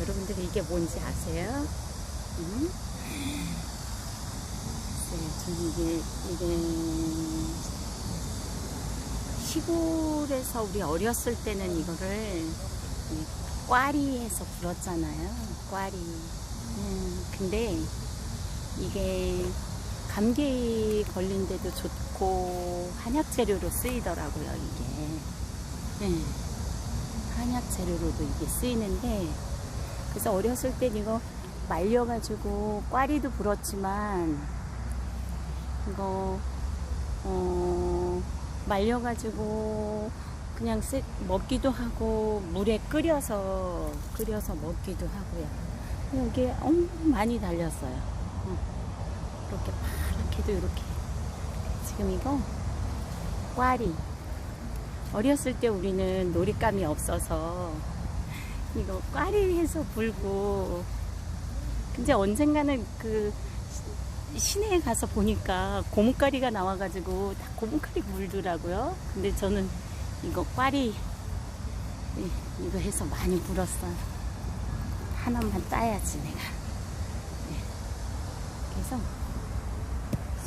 여러분들이 이게 뭔지 아세요? 음? 네, 저는 이게, 이게, 시골에서 우리 어렸을 때는 이거를 이 꽈리에서 불었잖아요. 꽈리. 음, 근데 이게 감기 걸린데도 좋고 한약 재료로 쓰이더라고요, 이게. 네. 한약 재료로도 이게 쓰이는데 그래서 어렸을 땐 이거 말려가지고 꽈리도 불었지만 이거 어 말려가지고 그냥 쓰, 먹기도 하고 물에 끓여서 끓여서 먹기도 하고요. 여기에 엄청 많이 달렸어요. 어. 이렇게 파랗게도 이렇게 지금 이거 꽈리 어렸을 때 우리는 놀잇감이 없어서 이거 꽈리 해서 불고 근데 언젠가는 그 시- 시내에 가서 보니까 고무까리가 나와가지고 다 고무까리 물더라고요. 근데 저는 이거 꽈리 이- 이거 해서 많이 불었어요. 하나만 따야지 내가. 네. 그래서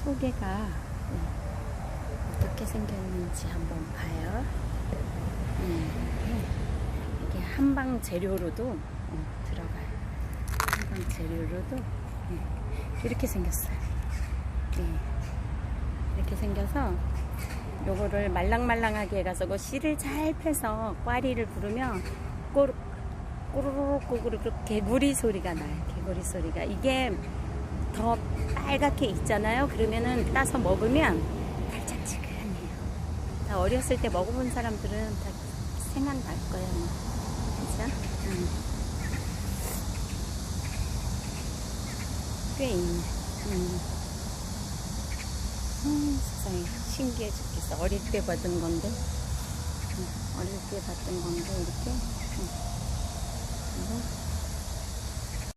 소개가 네. 어떻게 생겼는지 한번 봐요. 음, 이게 한방 재료로도 어, 들어가요. 한방 재료로도 네, 이렇게 생겼어요. 네, 이렇게 생겨서 요거를 말랑말랑하게 해가지고 씨를 잘 빼서 꽈리를 부르면 꼬르 꼬르륵 꼬르륵 개구리 소리가 나요. 개구리 소리가 이게 더 빨갛게 익잖아요. 그러면은 따서 먹으면 달짝지근해요. 다 어렸을 때 먹어본 사람들은 다 생각날 거예요. 뭐. 그죠? 음. 꽤 있네. 음. 음, 세상에 신기해 죽겠어. 어릴 때 받은 건데. 음, 어릴 때 받은 건데 이렇게.